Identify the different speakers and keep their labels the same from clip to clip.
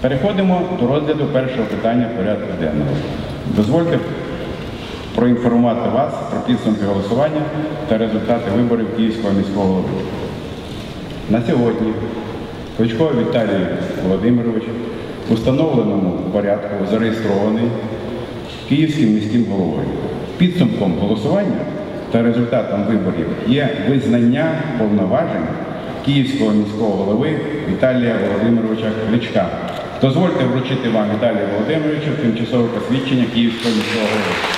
Speaker 1: Переходимо до розгляду першого питання порядку денного. Дозвольте проінформувати вас про підсумки голосування та результати виборів Київського міського голови. На сьогодні Кличко Віталій Володимирович в установленому порядку зареєстрований Київським міським головою. Підсумком голосування та результатом виборів є визнання повноважень Київського міського голови Віталія Володимировича Кличка. Дозвольте вручити вам Віталію Володимировичу тимчасове посвідчення Київського міського голови.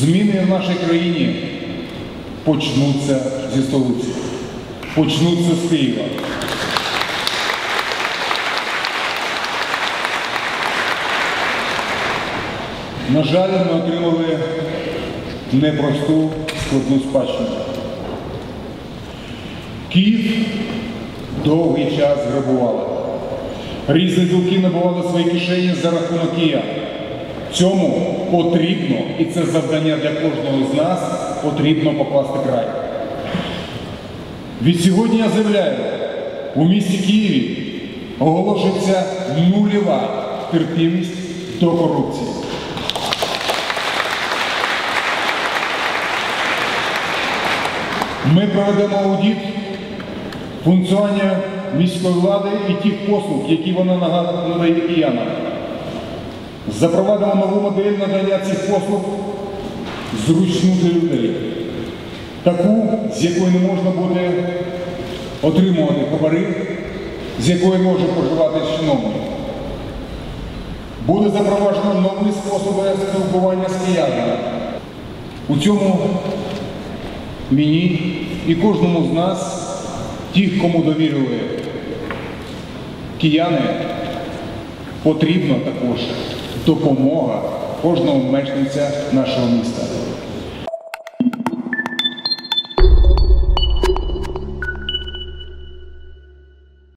Speaker 2: Зміни в нашій країні почнуться зі столиці, почнуться з Києва. На жаль, ми отримали непросту складну спадщину. Київ довгий час грабували. Різні ділки набували свої кишені за рахунок киян. Цьому потрібно, і це завдання для кожного з нас, потрібно покласти край. Від сьогодні я заявляю, у місті Києві оголошується нульова терпімість до корупції. Ми проведемо аудит функціонування міської влади і тих послуг, які вона надає киянам. Запровадимо нову модель надання цих послуг зручну для людей. Таку, з якої не можна буде отримувати хабари, з якої може поживати чиновник. Буде запроваджено нові способи спілкування з киянами. У цьому мені і кожному з нас, тих, кому довірили кияни, потрібна також допомога кожного мешканця нашого міста.